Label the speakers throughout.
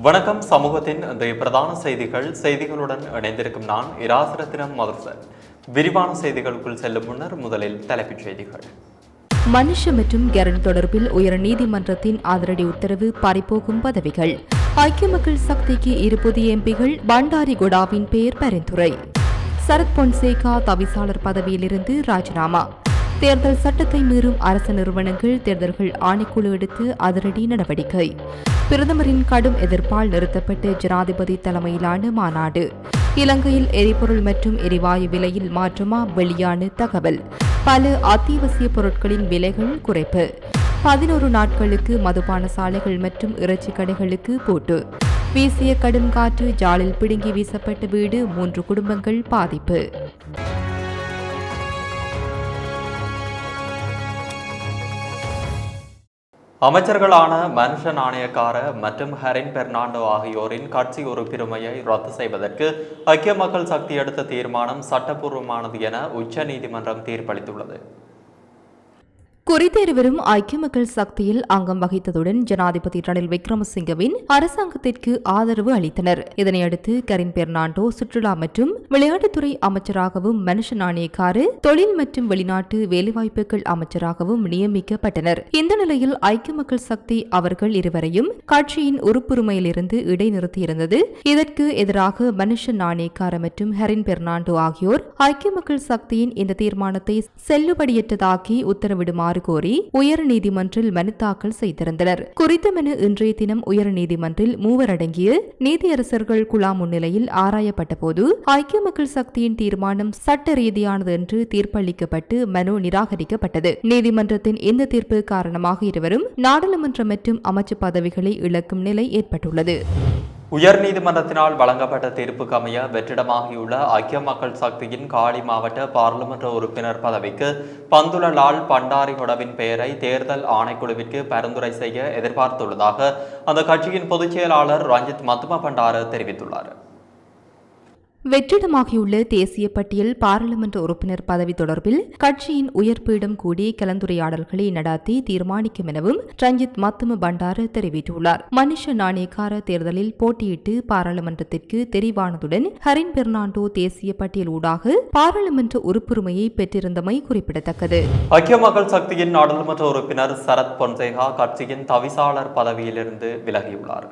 Speaker 1: வணக்கம். சமூகத்தின் இன்றைய பிரதான செய்திகள் செய்திகளுடன் இணைந்திருக்கும் நான் இராசரத்தினம் மதுசன். விரிவான செய்திகளுக்குள் செல்லும் முன்னர் முதலில் தலைப்புச் செய்திகள்.
Speaker 2: மனுஷ மற்றும் கெரன் தொடர்பில் உயர் நீதிமன்றத்தின் அதிரடி உத்தரவு பறிபோகும் பதவிகள். ஐக்கிய மக்கள் சக்திக்கு இரு புதிய எம்பிகள் பண்டாரி குடாவின் பெயர் பரிந்துரை. சரத் பொன்சேகா தவிசாளர் பதவியிலிருந்து ராஜினாமா. தேர்தல் சட்டத்தை மீறும் அரசு நிறுவனங்கள் தேர்தல்கள் ஆணைக்குழு எடுத்து அதிரடி நடவடிக்கை. பிரதமரின் கடும் எதிர்ப்பால் நிறுத்தப்பட்ட ஜனாதிபதி தலைமையிலான மாநாடு. இலங்கையில் எரிபொருள் மற்றும் எரிவாயு விலையில் மாற்றமா வெளியான தகவல். பல அத்தியாவசிய பொருட்களின் விலைகள் குறைப்பு. பதினோரு நாட்களுக்கு மதுபான சாலைகள் மற்றும் இறைச்சி கடைகளுக்கு போட்டு. வீசிய கடும் காற்று ஜாலில் பிடுங்கி வீசப்பட்ட வீடு மூன்று குடும்பங்கள் பாதிப்பு.
Speaker 1: அமைச்சர்களான மனுஷ நாணயக்கார மற்றும் ஹரின் பெர்னாண்டோ ஆகியோரின் கட்சி உறுப்பினமையை ரத்து செய்வதற்கு ஐக்கிய மக்கள் சக்தி எடுத்த தீர்மானம் சட்டப்பூர்வமானது என உச்ச நீதிமன்றம் தீர்ப்பளித்துள்ளது.
Speaker 2: குறித்த இருவரும் ஐக்கிய மக்கள் சக்தியில் அங்கம் வகித்ததுடன் ஜனாதிபதி ரணில் விக்ரமசிங்கவின் அரசாங்கத்திற்கு ஆதரவு அளித்தனர். இதனையடுத்து கரின் பெர்னாண்டோ சுற்றுலா மற்றும் விளையாட்டுத்துறை அமைச்சராகவும் மனுஷ நாணயக்காரு தொழில் மற்றும் வெளிநாட்டு வேலைவாய்ப்புகள் அமைச்சராகவும் நியமிக்கப்பட்டனர். இந்த நிலையில் ஐக்கிய மக்கள் சக்தி அவர்கள் இருவரையும் கட்சியின் உறுப்புரிமையிலிருந்து இடைநிறுத்தியிருந்தது. இதற்கு எதிராக மனுஷ நாணயக்கார மற்றும் ஹெரின் பெர்னாண்டோ ஆகியோர் ஐக்கிய மக்கள் சக்தியின் இந்த தீர்மானத்தை செல்லுபடியற்றதாக்கி உத்தரவிடுமாறு கோரி உயர்நீதிமன்றில் மனு தாக்கல் செய்திருந்தனர். குறித்த மனு இன்றைய தினம் உயர் நீதிமன்றில் மூவர் அடங்கிய நீதியரசர்கள் குழா முன்னிலையில் ஆராயப்பட்ட போது ஐக்கிய மக்கள் சக்தியின் தீர்மானம் சட்ட ரீதியானது என்று தீர்ப்பளிக்கப்பட்டு மனு நிராகரிக்கப்பட்டது. நீதிமன்றத்தின் இந்த தீர்ப்பு காரணமாக இருவரும் நாடாளுமன்ற மற்றும் அமைச்சு பதவிகளை இழக்கும் நிலை ஏற்பட்டுள்ளது.
Speaker 1: உயர்நீதிமன்றத்தினால் வழங்கப்பட்ட தீர்ப்புக்கு அமைய வெற்றிடமாகியுள்ள ஐக்கிய மக்கள் சக்தியின் காலி மாவட்ட பாராளுமன்ற உறுப்பினர் பதவிக்கு பந்துலலால் பண்டாரி கொடவின் பெயரை தேர்தல் ஆணைக்குழுவிற்கு பரிந்துரை செய்ய எதிர்பார்த்துள்ளதாக அந்த கட்சியின் பொதுச் செயலாளர் ரஞ்சித் மத்தும பண்டார தெரிவித்துள்ளார்.
Speaker 2: வெற்றிடமாகியுள்ள தேசிய பட்டியல் பாராளுமன்ற உறுப்பினர் பதவி தொடர்பில் கட்சியின் உயர்பீடம் கூடி கலந்துரையாடல்களை நடாத்தி தீர்மானிக்கும் எனவும் ரஞ்சித் மத்தும பண்டார தெரிவித்துள்ளார். மனுஷ நாணயக்கார தேர்தலில் போட்டியிட்டு பாராளுமன்றத்திற்கு தெரிவானதுடன் ஹரின் பெர்னாண்டோ தேசிய பட்டியல் ஊடாக பாராளுமன்ற உறுப்புரிமையை பெற்றிருந்தமை குறிப்பிடத்தக்கது.
Speaker 1: ஐக்கிய மக்கள் சக்தியின் நாடாளுமன்ற உறுப்பினர் சரத் பொன்சேகா கட்சியின் தவிசாளர் பதவியிலிருந்து விலகியுள்ளார்.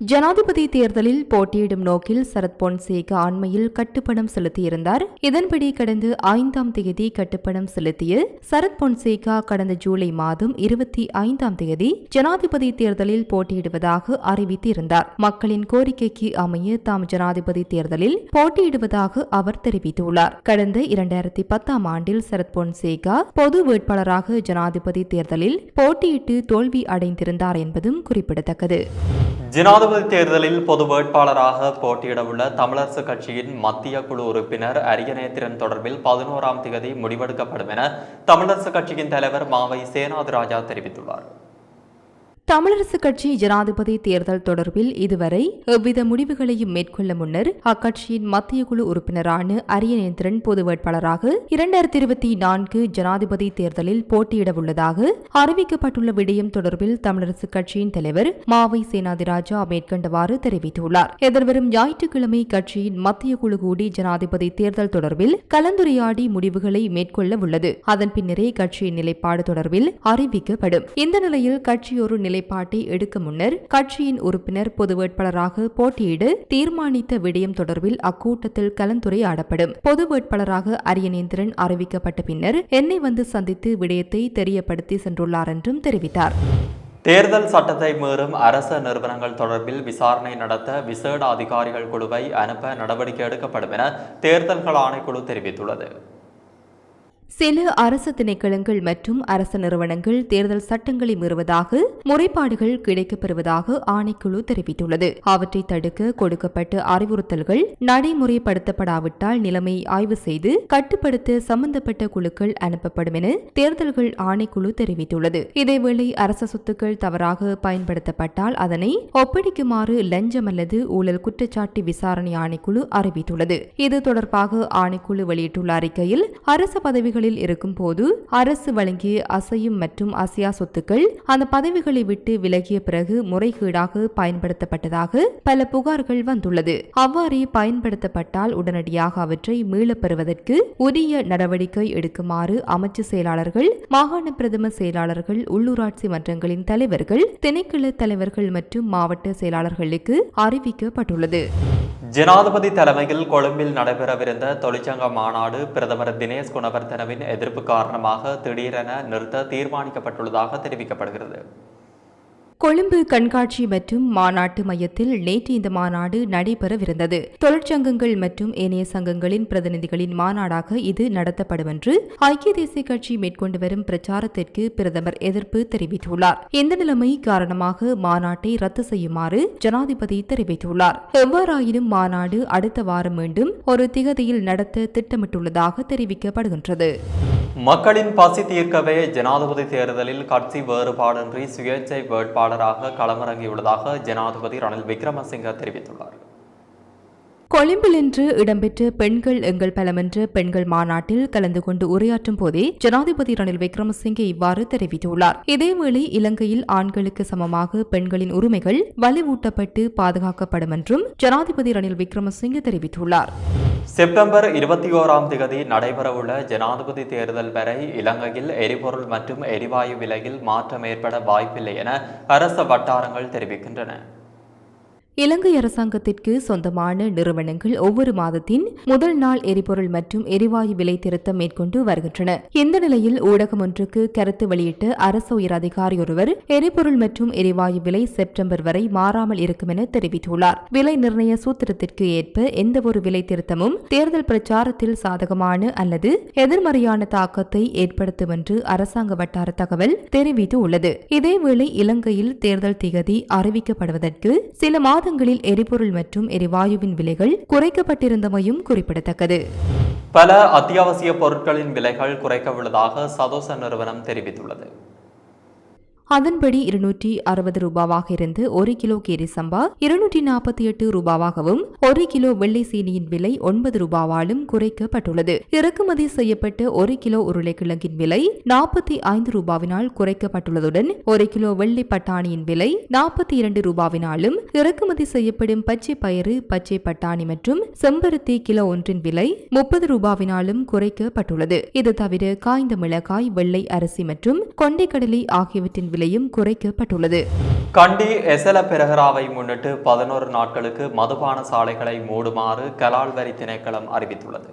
Speaker 2: ஜனாதிபதி தேர்தலில் போட்டியிடும் நோக்கில் சரத் பொன்சேகா அண்மையில் கட்டுப்பணம் செலுத்தியிருந்தார். இதன்படி கடந்த ஐந்தாம் தேதி கட்டுப்பணம் செலுத்திய சரத் பொன்சேகா கடந்த ஜூலை மாதம் இருபத்தி ஐந்தாம் தேதி ஜனாதிபதி தேர்தலில் போட்டியிடுவதாக அறிவித்திருந்தார். மக்களின் கோரிக்கைக்கு அமைய தாம் ஜனாதிபதி தேர்தலில் போட்டியிடுவதாக அவர் தெரிவித்துள்ளார். கடந்த இரண்டாயிரத்தி பத்தாம் ஆண்டில் சரத் பொன்சேகா பொது வேட்பாளராக ஜனாதிபதி தேர்தலில் போட்டியிட்டு தோல்வி அடைந்திருந்தார் என்பதும் குறிப்பிடத்தக்கது.
Speaker 1: ஜனாதிபதி தேர்தலில் பொது வேட்பாளராக போட்டியிடவுள்ள தமிழரசு கட்சியின் மத்திய குழு உறுப்பினர் அரியநேத்திரன் தொடர்பில் பதினோராம் தேதி முடிவெடுக்கப்படும் என தமிழரசு கட்சியின் தலைவர் மாவை சேனாதிராஜா தெரிவித்துள்ளார்.
Speaker 2: தமிழரசு கட்சி ஜனாதிபதி தேர்தல் தொடர்பில் இதுவரை எவ்வித முடிவுகளையும் மேற்கொள்ள முன்னர் அக்கட்சியின் மத்திய குழு உறுப்பினரான அரியநேந்திரன் பொது வேட்பாளராக இரண்டாயிரத்தி இருபத்தி நான்கு ஜனாதிபதி தேர்தலில் போட்டியிட உள்ளதாக அறிவிக்கப்பட்டுள்ள விடயம் தொடர்பில் தமிழரசு கட்சியின் தலைவர் மாவை சேனாதிராஜா மேற்கண்டவாறு தெரிவித்துள்ளார். எதிர்வரும் ஞாயிற்றுக்கிழமை கட்சியின் மத்திய குழு கூடி ஜனாதிபதி தேர்தல் தொடர்பில் கலந்துரையாடி முடிவுகளை மேற்கொள்ள உள்ளது. அதன் பின்னரே கட்சியின் நிலைப்பாடு தொடர்பில் அறிவிக்கப்படும். இந்த நிலையில் கட்சி ஒரு நிலைப்பாட்டை எடுக்க முன்னர் கட்சியின் உறுப்பினர் பொது வேட்பாளராக போட்டியிட தீர்மானித்த விடயம் தொடர்பில் அக்கூட்டத்தில் கலந்துரையாடப்படும். பொது வேட்பாளராக அரியநேந்திரன் அறிவிக்கப்பட்ட பின்னர் என்னை வந்து சந்தித்து விடயத்தை தெரியப்படுத்தி சென்றுள்ளார் என்றும் தெரிவித்தார்.
Speaker 1: தேர்தல் சட்டத்தை மீறும் அரச நிறுவனங்கள் தொடர்பில் விசாரணை நடத்த விசேட அதிகாரிகள் குழுவை அனுப்ப நடவடிக்கை எடுக்கப்படும் என தேர்தல்கள் ஆணைக்குழு தெரிவித்துள்ளது.
Speaker 2: சில அரசு திணைக்களங்கள் மற்றும் அரசு நிறுவனங்கள் தேர்தல் சட்டங்களை மீறுவதாக முறைப்பாடுகள் கிடைக்கப்பெறுவதாக ஆணைக்குழு தெரிவித்துள்ளது. அவற்றை தடுக்க கொடுக்கப்பட்ட அறிவுறுத்தல்கள் நடைமுறைப்படுத்தப்படாவிட்டால் நிலைமையை ஆய்வு செய்து கட்டுப்படுத்த சம்பந்தப்பட்ட குழுக்கள் அனுப்பப்படும் என தேர்தல்கள் ஆணைக்குழு தெரிவித்துள்ளது. இதேவேளை அரச சொத்துக்கள் தவறாக பயன்படுத்தப்பட்டால் அதனை ஒப்படைக்குமாறு லஞ்சம் அல்லது ஊழல் குற்றச்சாட்டு விசாரணை ஆணைக்குழு அறிவித்துள்ளது. இது தொடர்பாக ஆணைக்குழு வெளியிட்டுள்ள அறிக்கையில் அரசு பதவிகள் பதவிகளில் இருக்கும் போது அரசு வழங்கிய அசையும் மற்றும் அசையா சொத்துக்கள் அந்த பதவிகளை விட்டு விலகிய பிறகு முறைகேடாக பயன்படுத்தப்பட்டதாக பல புகார்கள் வந்துள்ளது. அவ்வாறே பயன்படுத்தப்பட்டால் உடனடியாக அவற்றை மீளப் பெறுவதற்கு உரிய நடவடிக்கை எடுக்குமாறு அமைச்சு செயலாளர்கள் மாகாண பிரதம செயலாளர்கள் உள்ளூராட்சி மன்றங்களின் தலைவர்கள் திணைக்கள தலைவர்கள் மற்றும் மாவட்ட செயலாளர்களுக்கு அறிவிக்கப்பட்டுள்ளது.
Speaker 1: ஜனாதிபதி தலைமையில் கொழும்பில் நடைபெறவிருந்த தொழிற்சங்க மாநாடு பிரதமர் தினேஷ் குணவர்தனவின் எதிர்ப்பு காரணமாக திடீரென நிறுத்த தீர்மானிக்கப்பட்டுள்ளதாக தெரிவிக்கப்படுகிறது.
Speaker 2: கொழும்பு கண்காட்சி மற்றும் மாநாட்டு மையத்தில் நேற்று இந்த மாநாடு நடைபெறவிருந்தது. தொழிற்சங்கங்கள் மற்றும் ஏனைய சங்கங்களின் பிரதிநிதிகளின் மாநாடாக இது நடத்தப்படும் என்று ஐக்கிய தேசிய கட்சி மேற்கொண்டு வரும் பிரச்சாரத்திற்கு பிரதமர் எதிர்ப்பு தெரிவித்துள்ளார். இந்த நிலைமை காரணமாக மாநாட்டை ரத்து செய்யுமாறு ஜனாதிபதி தெரிவித்துள்ளார். எவ்வாறாயினும் மாநாடு அடுத்த வாரம் மீண்டும் ஒரு திகதியில் நடத்த திட்டமிட்டுள்ளதாக தெரிவிக்கப்படுகின்றது.
Speaker 1: மக்களின் பசி தீர்க்கவே ஜனாதிபதி தேர்தலில் கட்சி வேறுபாடின்றி சுயேட்சை வேட்பாளராக களமிறங்கியுள்ளதாக ஜனாதிபதி ரணில் விக்ரமசிங்க தெரிவித்துள்ளார்.
Speaker 2: கொழும்பில் இன்று இடம்பெற்ற பெண்கள் எங்கள் பலம் என்ற பெண்கள் மாநாட்டில் கலந்து கொண்டு உரையாற்றும் போதே ஜனாதிபதி ரணில் விக்ரமசிங்கே இவ்வாறு தெரிவித்துள்ளார். இதேவேளை இலங்கையில் ஆண்களுக்கு சமமாக பெண்களின் உரிமைகள் வலுவூட்டப்பட்டு பாதுகாக்கப்படும் என்றும் ஜனாதிபதி ரணில் விக்ரமசிங்கே தெரிவித்துள்ளார்.
Speaker 1: செப்டம்பர் இருபத்தி ஓராம் தேதி நடைபெறவுள்ள ஜனாதிபதி தேர்தல் வரை இலங்கையில் எரிபொருள் மற்றும் எரிவாயு விலையில் மாற்றம் ஏற்பட வாய்ப்பில்லை என அரச வட்டாரங்கள் தெரிவிக்கின்றன.
Speaker 2: இலங்கை அரசாங்கத்திற்கு சொந்தமான நிறுவனங்கள் ஒவ்வொரு மாதத்தின் முதல் நாள் எரிபொருள் மற்றும் எரிவாயு விலை திருத்தம் மேற்கொண்டு வருகின்றன. இந்த நிலையில் ஊடகம் ஒன்றுக்கு கருத்து வெளியிட்ட அரசு உயர் அதிகாரி ஒருவர் எரிபொருள் மற்றும் எரிவாயு விலை செப்டம்பர் வரை மாறாமல் இருக்கும் என தெரிவித்துள்ளார். விலை நிர்ணய சூத்திரத்திற்கு ஏற்ப எந்தவொரு விலை திருத்தமும் தேர்தல் பிரச்சாரத்தில் சாதகமான அல்லது எதிர்மறையான தாக்கத்தை ஏற்படுத்தும் என்று அரசாங்க வட்டார தகவல் தெரிவித்துள்ளது. இதேவேளை இலங்கையில் தேர்தல் திகதி அறிவிக்கப்படுவதற்கு சில மாத மாதங்களில் எரிபொருள் மற்றும் எரிவாயுவின் விலைகள் குறைக்கப்பட்டிருந்தமையும் குறிப்பிடத்தக்கது.
Speaker 1: பல அத்தியாவசிய பொருட்களின் விலைகள் குறைக்க உள்ளதாக சதோச நிறுவனம் தெரிவித்துள்ளது.
Speaker 2: அதன்படி இருநூற்றி அறுபது ரூபாவாக இருந்து ஒரு கிலோ கேரி சம்பா இருநூற்றி நாற்பத்தி எட்டு ரூபாவாகவும் ஒரு கிலோ வெள்ளை சீனியின் விலை ஒன்பது ரூபாவாலும் குறைக்கப்பட்டுள்ளது. இறக்குமதி செய்யப்பட்ட ஒரு கிலோ உருளைக்கிழங்கின் விலை நாற்பத்தி ஐந்து ரூபாவினால் குறைக்கப்பட்டுள்ளதுடன் ஒரு கிலோ வெள்ளை பட்டாணியின் விலை நாற்பத்தி இரண்டு ரூபாவினாலும் இறக்குமதி செய்யப்படும் பச்சை பயிறு பச்சை பட்டாணி மற்றும் செம்பருத்தி கிலோ ஒன்றின் விலை முப்பது ரூபாவினாலும் குறைக்கப்பட்டுள்ளது. இது தவிர காய்ந்த மிளகாய் வெள்ளை அரிசி மற்றும் கொண்டைக்கடலை ஆகியவற்றின் விலையும் குறைக்கப்பட்டுள்ளது.
Speaker 1: கண்டி எசல பெருகராவை முன்னிட்டு பதினோரு நாட்களுக்கு மதுபான சாலைகளை மூடுமாறு கலால் வரி திணைக்களம் அறிவித்துள்ளது.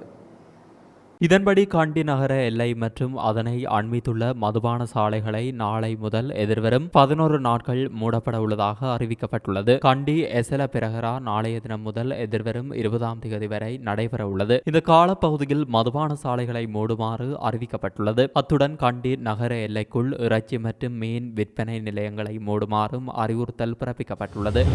Speaker 1: இதன்படி கண்டி நகர எல்லை மற்றும் அதனை அண்மித்துள்ள மதுபான சாலைகளை நாளை முதல் எதிர்வரும் பதினோரு நாட்கள் மூடப்பட உள்ளதாக அறிவிக்கப்பட்டுள்ளது. கண்டி எசல பிரகரா நாளைய தினம் முதல் எதிர்வரும் இருபதாம் தேதி வரை நடைபெற உள்ளது. இந்த காலப்பகுதியில் மதுபான சாலைகளை மூடுமாறு அறிவிக்கப்பட்டுள்ளது. அத்துடன் கண்டி நகர எல்லைக்குள் இறைச்சி மற்றும் மீன் விற்பனை நிலையங்களை மூடுமாறும் அறிவுறுத்தல் பிறப்பிக்கப்பட்டுள்ளது.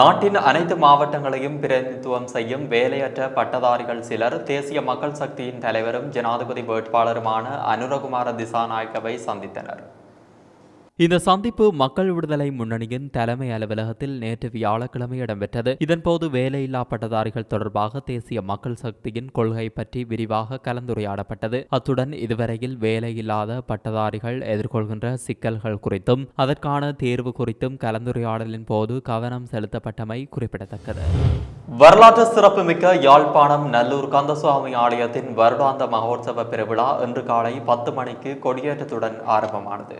Speaker 1: நாட்டின் அனைத்து மாவட்டங்களையும் பிரதிநிதித்துவம் செய்யும் வேலையற்ற பட்டதாரிகள் சிலர் தேசிய மக்கள் சக்தியின் தலைவரும் ஜனாதிபதி வேட்பாளருமான அனுரகுமார திசாநாயக்கவை சந்தித்தனர். இந்த சந்திப்பு மக்கள் விடுதலை முன்னணியின் தலைமை அலுவலகத்தில் நேற்று வியாழக்கிழமை இடம்பெற்றது. இதன்போது வேலையில்லா பட்டதாரிகள் தொடர்பாக தேசிய மக்கள் சக்தியின் கொள்கை பற்றி விரிவாக கலந்துரையாடப்பட்டது. அத்துடன் இதுவரையில் வேலையில்லாத பட்டதாரிகள் எதிர்கொள்கின்ற சிக்கல்கள் குறித்தும் அதற்கான தேர்வு குறித்தும் கலந்துரையாடலின் போது கவனம் செலுத்தப்பட்டமை குறிப்பிடத்தக்கது. வரலாற்று சிறப்புமிக்க யாழ்ப்பாணம் நல்லூர் கந்தசுவாமி ஆலயத்தின் வருடாந்த மகோற்சவ பெருவிழா இன்று காலை பத்து மணிக்கு கொடியேற்றத்துடன் ஆரம்பமானது.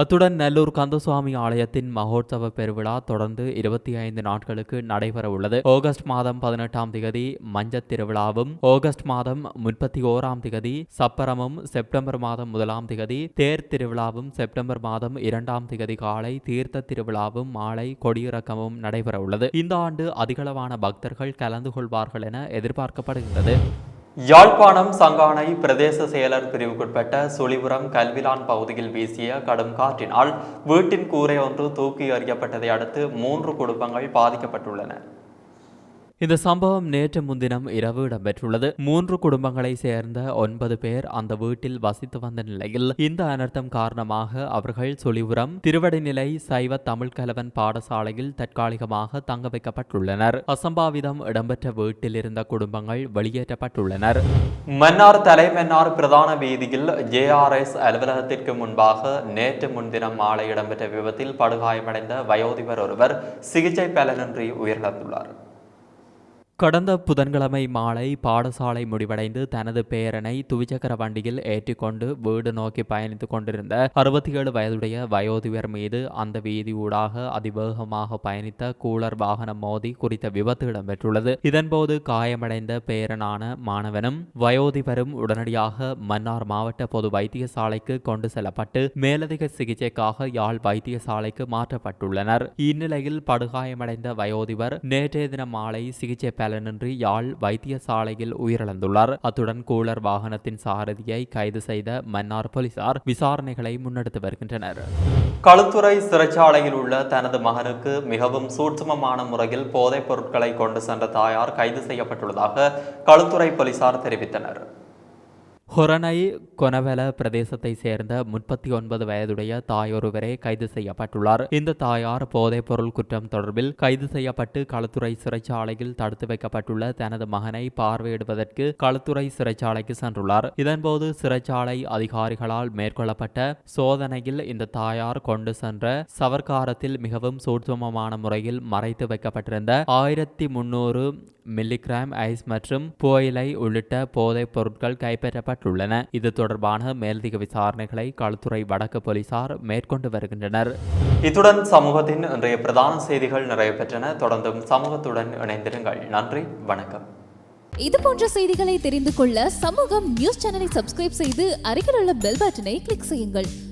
Speaker 1: அத்துடன் நல்லூர் கந்தசுவாமி ஆலயத்தின் மகோத்சவ பெருவிழா தொடர்ந்து இருபத்தி ஐந்து நாட்களுக்கு நடைபெற உள்ளது ஆகஸ்ட் மாதம் பதினெட்டாம் திகதி மஞ்சத் திருவிழாவும் ஆகஸ்ட் மாதம் முப்பத்தி ஓராம் திகதி சப்பரமும் செப்டம்பர் மாதம் முதலாம் திகதி தேர் திருவிழாவும் செப்டம்பர் மாதம் இரண்டாம் திகதி காலை தீர்த்த திருவிழாவும் மாலை கொடியிறக்கமும் நடைபெற உள்ளது இந்த ஆண்டு அதிகளவான பக்தர்கள் கலந்து கொள்வார்கள் என எதிர்பார்க்கப்படுகின்றது. யாழ்ப்பாணம் சங்கானை பிரதேச செயலர் பிரிவுக்குட்பட்ட சுழிபுரம் கல்விலான் பகுதியில் வீசிய கடும் காற்றினால் வீட்டின் கூரை ஒன்று தூக்கி எறியப்பட்டதை அடுத்து மூன்று குடும்பங்கள் பாதிக்கப்பட்டுள்ளன. இந்த சம்பவம் நேற்று முன்தினம் இரவு இடம்பெற்றுள்ளது. மூன்று குடும்பங்களை சேர்ந்த ஒன்பது பேர் அந்த வீட்டில் வசித்து வந்த நிலையில் இந்த அனர்த்தம் காரணமாக அவர்கள் சொலிபுரம் திருவடிநிலை சைவ தமிழ் கலவன் பாடசாலையில் தற்காலிகமாக தங்க வைக்கப்பட்டுள்ளனர். அசம்பாவிதம் இடம்பெற்ற வீட்டில் இருந்த குடும்பங்கள் வெளியேற்றப்பட்டுள்ளனர். மன்னார் தலைமன்னார் பிரதான வீதியில் ஜேஆர்எஸ் அலுவலகத்திற்கு முன்பாக நேற்று முன்தினம் மாலை இடம்பெற்ற விபத்தில் படுகாயமடைந்த வயோதிபர் ஒருவர் சிகிச்சை பலனின்றி உயிரிழந்துள்ளார். கடந்த புதன்கிழமை மாலை பாடசாலை முடிவடைந்து தனது பேரனை துவிச்சக்கர வண்டியில் ஏற்றிக்கொண்டு வீடு நோக்கி பயணித்துக் கொண்டிருந்த அறுபத்தி ஏழு வயதுடைய வயோதிபர் மீது அந்த வீதி ஊடாக அதிவேகமாக பயணித்த கூலர் வாகனம் மோதி குறித்த விபத்து இடம்பெற்றுள்ளது. இதன்போது காயமடைந்த பேரனான மாணவனும் வயோதிபரும் உடனடியாக மன்னார் மாவட்ட பொது வைத்தியசாலைக்கு கொண்டு செல்லப்பட்டு மேலதிக சிகிச்சைக்காக யாழ் வைத்தியசாலைக்கு மாற்றப்பட்டுள்ளனர். இந்நிலையில் படுகாயமடைந்த வயோதிபர் நேற்றைய தினம் மாலை சிகிச்சை பலனின்றி யாழ் வைத்தியசாலையில் உயிரிழந்துள்ளார். அத்துடன் கூலர் வாகனத்தின் சாரதியை கைது செய்த மன்னார் போலீசார் விசாரணைகளை முன்னெடுத்து வருகின்றனர். களுத்துறை சிறைச்சாலையில் உள்ள தனது மகனுக்கு மிகவும் சூட்சுமமான முறையில் போதைப் பொருட்களை கொண்டு சென்ற தாயார் கைது செய்யப்பட்டுள்ளதாக களுத்துறை போலீசார் தெரிவித்தனர். ஹொரனை கொனவெல பிரதேசத்தை சேர்ந்த முப்பத்தி ஒன்பது வயதுடைய தாயொருவரே கைது செய்யப்பட்டுள்ளார். இந்த தாயார் போதைப் பொருள் குற்றம் தொடர்பில் கைது செய்யப்பட்டு களத்துறை சிறைச்சாலையில் தடுத்து வைக்கப்பட்டுள்ள தனது மகனை பார்வையிடுவதற்கு களத்துறை சிறைச்சாலைக்கு சென்றுள்ளார். இதன்போது சிறைச்சாலை அதிகாரிகளால் மேற்கொள்ளப்பட்ட சோதனையில் இந்த தாயார் கொண்டு சென்ற சவர்க்காரத்தில் மிகவும் சூட்சமமான முறையில் மறைத்து வைக்கப்பட்டிருந்த ஆயிரத்தி முன்னூறு மில்லிகிராம் ஐஸ் மற்றும் புயலை உள்ளிட்ட போதைப் பொருட்கள் கைப்பற்றப்பட்டுள்ளன. இது தொடர்பான மேலதிக விசாரணைகளை களுத்துறை வடக்கு போலீசார் மேற்கொண்டு வருகின்றனர். இத்துடன் சமூகத்தின் இன்றைய பிரதான செய்திகள் நிறைவு பெற்றன. தொடர்ந்தும் சமூகத்துடன் இணைந்திருங்கள். நன்றி வணக்கம்.
Speaker 3: இது போன்ற செய்திகளை தெரிந்து கொள்ள சமூகம் நியூஸ் சேனலை சப்ஸ்கிரைப் செய்து அருகில் உள்ள பெல் பட்டனை கிளிக் செய்யுங்கள்.